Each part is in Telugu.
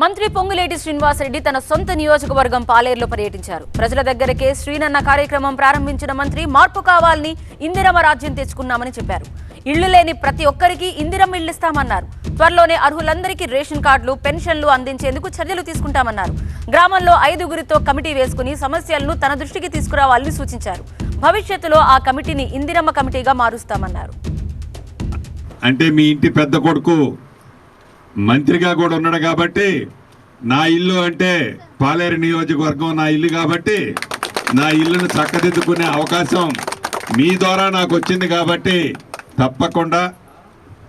మంత్రి పొంగులేటి శ్రీనివాసరెడ్డి తన సొంత నియోజకవర్గం పాలేరులో పర్యటించారు. ప్రజల దగ్గరకే శ్రీనన్న కార్యక్రమం ప్రారంభించిన మంత్రి మార్పు కావాలని ఇందిరమ్మ రాజ్యం తెచ్చుకున్నామని చెప్పారు. ఇళ్ళు లేని ప్రతి ఒక్కరికి ఇందిరమ్మ ఇళ్ళిస్తామన్నారు త్వరలోనే అర్హులందరికీ రేషన్ కార్డులు పెన్షన్లు అందించేందుకు చర్యలు తీసుకుంటామన్నారు. గ్రామంలో ఐదుగురితో కమిటీ వేసుకుని సమస్యలను తన దృష్టికి తీసుకురావాలని సూచించారు. భవిష్యత్తులో ఆ కమిటీని ఇందిరమ్మ కమిటీగా మారుస్తామన్నారు. అంటే మీ ఇంటి పెద్ద కొడుకు మంత్రిగా కూడా ఉన్నాడు కాబట్టి నా ఇల్లు అంటే పాలేరు నియోజకవర్గం నా ఇల్లు కాబట్టి నా ఇల్లును చక్కదిద్దుకునే అవకాశం మీ ద్వారా నాకు వచ్చింది కాబట్టి తప్పకుండా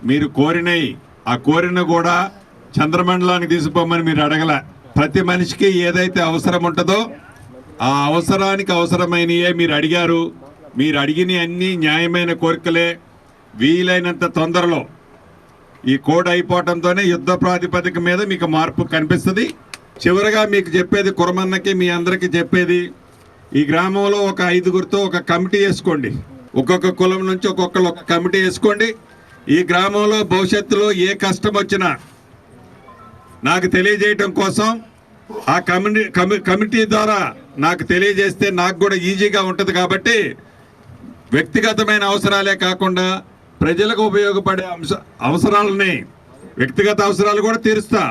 మీరు కోరినవి ఆ కోరిన కూడా చంద్రమండలానికి తీసుకుపోమని మీరు అడగల. ప్రతి మనిషికి ఏదైతే అవసరం ఉంటుందో ఆ అవసరానికి అవసరమైనయే మీరు అడిగారు. మీరు అడిగిన అన్ని న్యాయమైన కోరికలే. వీలైనంత తొందరలో ఈ కోడ్ అయిపోవటంతోనే యుద్ధ ప్రాతిపదిక మీద మీకు మార్పు కనిపిస్తుంది. చివరిగా మీకు చెప్పేది కురమన్నకి మీ అందరికీ చెప్పేది ఈ గ్రామంలో ఒక ఐదుగురితో ఒక కమిటీ వేసుకోండి. ఒక్కొక్క కులం నుంచి ఒక్కొక్కరు ఒక కమిటీ వేసుకోండి. ఈ గ్రామంలో భవిష్యత్తులో ఏ కష్టం వచ్చినా నాకు తెలియజేయటం కోసం ఆ కమిటీ కమి- కమిటీ ద్వారా నాకు తెలియజేస్తే నాకు కూడా ఈజీగా ఉంటుంది కాబట్టి వ్యక్తిగతమైన అవసరాలే కాకుండా ప్రజలకు ఉపయోగపడే అంశ అవసరాలని వ్యక్తిగత అవసరాలు కూడా తీరుస్తా.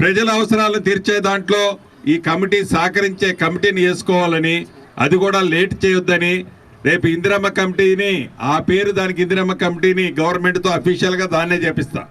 ప్రజల అవసరాలను తీర్చే దాంట్లో ఈ కమిటీ సహకరించే కమిటీని వేసుకోవాలని అది కూడా లేట్ చేయొద్దని రేపు ఇందిరమ్మ కమిటీని ఆ పేరు దానికి ఇందిరమ్మ కమిటీని గవర్నమెంట్తో అఫీషియల్గా దాన్నే చేపిస్తా.